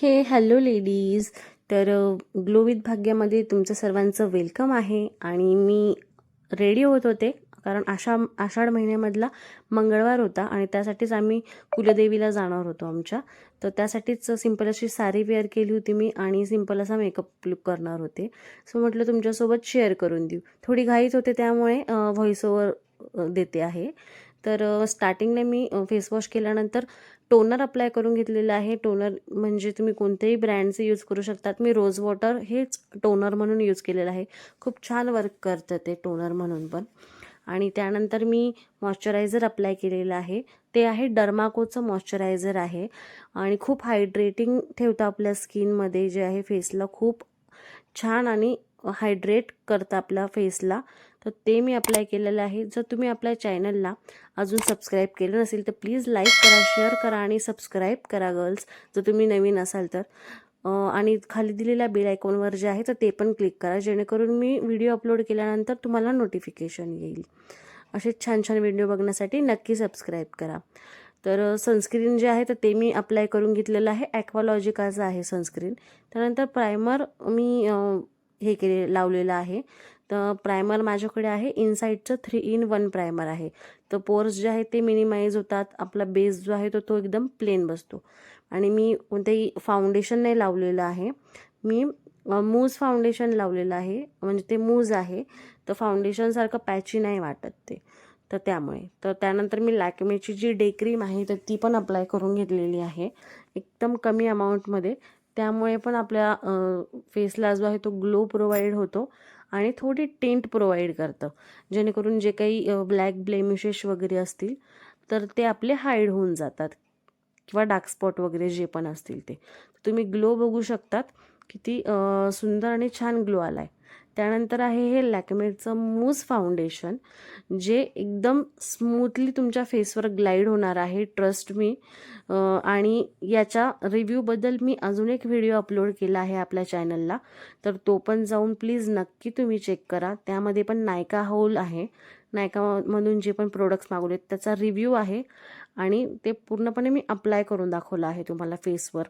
हे hello ladies तर glow with भाग्यामध्ये तुमचं सर्वांचं वेलकम आहे आणि मी रेडी होत होते कारण आषा आषाढ महिन्यामधला मंगळवार होता आणि त्यासाठीच आम्ही कुलदेवीला जाणार होतो आमच्या. तर त्यासाठीच सिंपल अशी साडी वेअर केली होती मी आणि सिंपल असा मेकअप लुक करणार होते. सो म्हटलं तुमच्यासोबत शेअर करून देऊ. थोडी घाईत होते त्यामुळे व्हॉइस ओवर देते आहे. तर स्टार्टिंगला मी फेसवॉश केल्यानंतर टोनर अप्लाय करून घेतलेलं आहे. टोनर म्हणजे तुम्ही कोणत्याही ब्रँडचे यूज करू शकतात. मी रोज वॉटर हेच टोनर म्हणून यूज केलेलं आहे. खूप छान वर्क करतं ते टोनर म्हणून पण. आणि त्यानंतर मी मॉइश्चरायझर अप्लाय केलेलं आहे. ते आहे डर्माकोचं मॉइश्चरायझर आहे. आणि खूप हायड्रेटिंग ठेवतं आपल्या स्किनमध्ये जे आहे फेसला खूप छान आणि हायड्रेट करतं आपल्या फेसला तर ते मी अप्लाय केलेलं आहे. जर तुम्ही आपल्या चॅनलला अजून सबस्क्राईब केलं नसेल तर प्लीज लाईक करा शेअर करा आणि सबस्क्राईब करा गर्ल्स जर तुम्ही नवीन असाल तर. आणि खाली दिलेल्या बेल आयकॉनवर जे आहे तर ते पण क्लिक करा. जेणेकरून मी व्हिडिओ अपलोड केल्यानंतर तुम्हाला नोटिफिकेशन येईल. असे छान छान व्हिडिओ बघण्यासाठी नक्की सबस्क्राईब करा. तर सनस्क्रीन जे आहे तर ते मी अप्लाय करून घेतलेलं आहे. ॲक्वालॉजिकाचं आहे सनस्क्रीन त्यानंतर प्रायमर मी हे केले लावलेलं आहे. तर प्रायमर माझ्याकडे आहे. इनसाईडचं थ्री इन वन प्रायमर आहे. तर पोर्स जे आहे ते मिनिमाइज होतात. आपला बेस जो आहे तो तो एकदम प्लेन बसतो. आणि मी कोणतेही फाउंडेशन नाही लावलेलं आहे. मी मूज फाउंडेशन लावलेलं आहे. म्हणजे ते मूज आहे. तर फाउंडेशनसारखं पॅची नाही वाटत ते. तर त्यामुळे. तर त्यानंतर मी लॅकमेची जी डे क्रीम आहे तर ती पण अप्लाय करून घेतलेली आहे. एकदम कमी अमाऊंटमध्ये त्यामुळे पण आपल्या फेसला जो आहे तो ग्लो प्रोव्हाइड होतो आणि थोडी टेंट प्रोव्हाइड करतं. जेणेकरून जे काही ब्लॅक ब्लेमिशेस वगैरे असतील तर ते आपले हाईड होऊन जातात. किंवा डार्क स्पॉट वगैरे जे पण असतील ते. तुम्ही ग्लो बघू शकतात. किती सुंदर आणि छान ग्लो आला आहे त्यानंतर आहे हे लॅकमेडचं मूज फाउंडेशन जे एकदम स्मूथली तुमच्या फेसवर ग्लाईड होणार आहे ट्रस्ट मी. आणि याच्या रिव्ह्यूबद्दल मी अजून एक व्हिडिओ अपलोड केला आहे आपल्या चॅनलला. तर तो पण जाऊन प्लीज नक्की तुम्ही चेक करा. त्यामध्ये पण नायका होल आहे. नायकामधून जे पण प्रोडक्ट्स मागवलेत त्याचा रिव्ह्यू आहे. आणि ते पूर्णपणे मी अप्लाय करून दाखवलं आहे तुम्हाला फेसवर.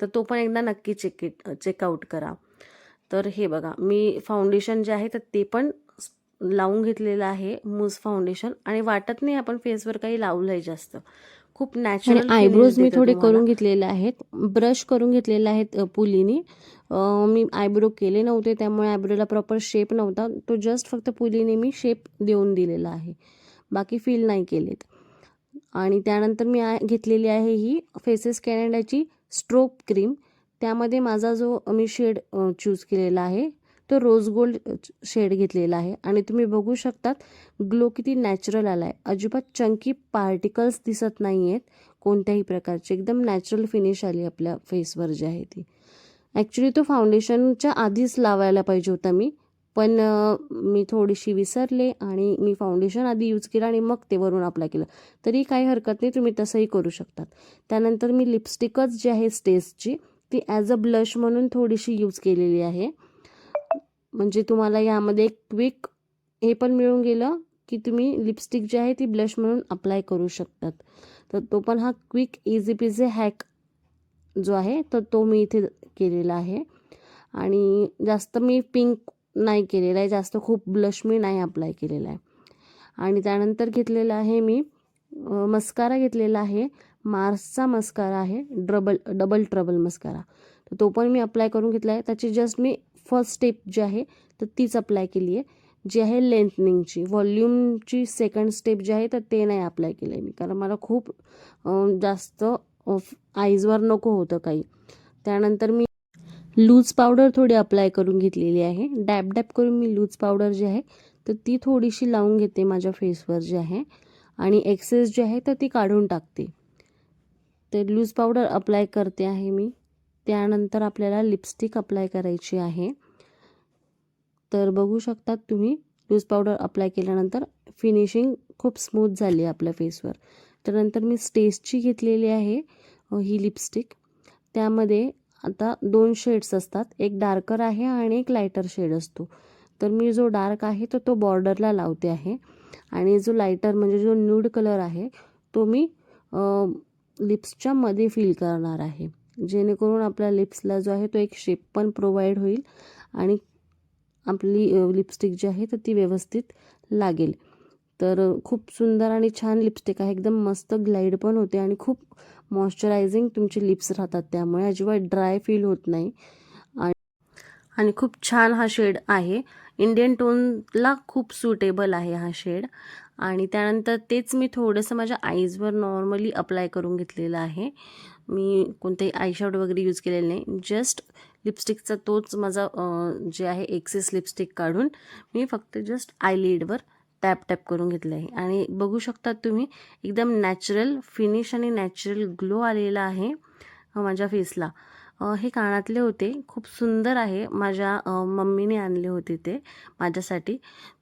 तर तो पण एकदा नक्की चेक चेकआउट करा. तर हे बघा मी फाउंडेशन जे आहे तर ते पण लावून घेतलेलं आहे मूज फाउंडेशन आणि वाटत नाही आपण फेसवर काही लावलं आहे जास्त. खूप नॅचरल आयब्रोज मी थोडे करून घेतलेले आहेत. ब्रश करून घेतलेले आहेत पुलीने. मी आयब्रो केले नव्हते त्यामुळे आयब्रोला प्रॉपर शेप नव्हता. तो जस्ट फक्त पुलीने मी शेप देऊन दिलेला आहे. बाकी फील नाही केलेत. आणि त्यानंतर मी घेतलेली आहे ही फेसेस कॅनडाची स्ट्रोक क्रीम. त्यामध्ये माझा जो मी शेड चूज केलेला आहे तो रोज गोल्ड शेड घेतलेला आहे. आणि तुम्ही बघू शकतात ग्लो किती नॅचरल आला आहे अजिबात चंकी पार्टिकल्स दिसत नाही आहेत कोणत्याही प्रकारचे. एकदम नॅचरल फिनिश आली आपल्या फेसवर जी आहे ती. ॲक्च्युली तो फाउंडेशनच्या आधीच लावायला पाहिजे होता मी. पण मी थोडीशी विसरले आणि मी फाउंडेशन आधी यूज केलं आणि मग ते वरून अप्लाय केलं. तरी काही हरकत नाही तुम्ही तसंही करू शकतात. त्यानंतर मी लिपस्टिकच जी आहे स्टेजची ती ॲज अ ब्लश म्हणून थोडीशी यूज केलेली आहे. म्हणजे तुम्हाला यामध्ये एक क्विक हे पण मिळून गेलं की तुम्ही लिपस्टिक जी आहे ती ब्लश म्हणून अप्लाय करू शकतात. तर तो पण हा क्विक इझी पिझी हॅक जो आहे तर तो मी इथे केलेला आहे. आणि जास्त मी पिंक नाही केलेला आहे. जास्त खूप ब्लश मी नाही अप्लाय केलेला आहे. आणि त्यानंतर घेतलेला आहे मी मस्कारा घेतलेला आहे. मार्सचा मस्कारा आहे. ड्रबल डबल ट्रबल मस्कारा तर तो पण मी अप्लाय करून घेतला आहे. त्याची जस्ट मी फर्स्ट स्टेप जी आहे तर तीच अप्लाय केली आहे. जी आहे लेंथनिंगची व्हॉल्यूमची सेकंड स्टेप जी आहे तर ते नाही अप्लाय केलं आहे मी. कारण मला खूप जास्त आईजवर नको होतं काही. त्यानंतर मी लूज पावडर थोडी अप्लाय करून घेतलेली आहे. डॅप डॅप करून मी लूज पावडर जी आहे तर ती थोडीशी लावून घेते माझ्या फेसवर जी आहे. आणि एक्सेस जी आहे तर ती काढून टाकते. तर लूज पावडर अप्लाय करते आहे मी. त्यानंतर आपल्याला लिपस्टिक अप्लाय करायची आहे. तर बघू शकतात तुम्ही लूज पावडर अप्लाय केल्यानंतर फिनिशिंग खूप स्मूथ झाली आहे आपल्या फेसवर त्यानंतर मी स्टेजची घेतलेली आहे ही लिपस्टिक त्यामध्ये आता दोन शेड्स असतात. एक डार्कर आहे आणि एक लायटर शेड असतो. तर मी जो डार्क आहे तर तो बॉर्डरला लावते आहे. आणि जो लायटर म्हणजे जो न्यूड कलर आहे तो मी लिप्सच्या मध्ये फील करणार आहे. जेणेकरून आपल्या लिप्सला जो आहे तो एक शेप पण प्रोव्हाइड होईल आणि आपली लिपस्टिक जी आहे तर ती व्यवस्थित लागेल. तर खूप सुंदर आणि छान लिपस्टिक आहे. एकदम मस्त ग्लाईड पण होते आणि खूप मॉइश्चरायझिंग तुमचे लिप्स राहतात त्यामुळे अजिबात ड्राय फील होत नाही. आणि खूप छान हा शेड आहे. इंडियन टोनला खूप सुटेबल आहे हा शेड आणि त्यानंतर तेच मी थोडंसं माझ्या आईजवर नॉर्मली अप्लाय करून घेतलेलं आहे. मी कोणतेही आयशॅड वगैरे यूज केलेलं नाही. जस्ट लिपस्टिकचा तोच माझा जे आहे एक्सेस लिपस्टिक काढून मी फक्त जस्ट आयलिडवर टॅप टॅप करून घेतलं आहे. आणि बघू शकता तुम्ही एकदम नॅचरल फिनिश आणि नॅचरल ग्लो आलेला आहे माझ्या फेसला हे कानातले होते. खूप सुंदर आहे. माझ्या मम्मीने आणले होते ते माझ्यासाठी.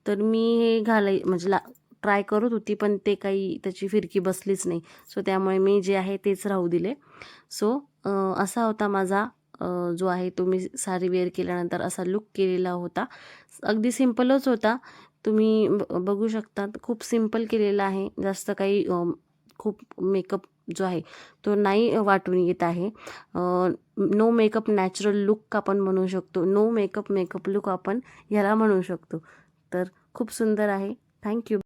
तर मी हे घालाय म्हणजे ला ट्राय करत होती पण ते काही त्याची फिरकी बसलीच नाही. सो त्यामुळे मी जे आहे तेच राहू दिले. सो असा होता माझा जो आहे तो मी साडी वेअर केल्यानंतर असा लुक केलेला होता. अगदी सिम्पलच होता. तुम्ही ब- बघू शकता खूप सिंपल केलेला आहे. जास्त काही खूप मेकअप जो आहे तो नाही वाटून येत आहे. नो मेकअप नॅचरल लुक आपण म्हणू शकतो. नो मेकअप मेकअप लुक आपण ह्याला म्हणू शकतो. तर खूप सुंदर आहे. थँक्यू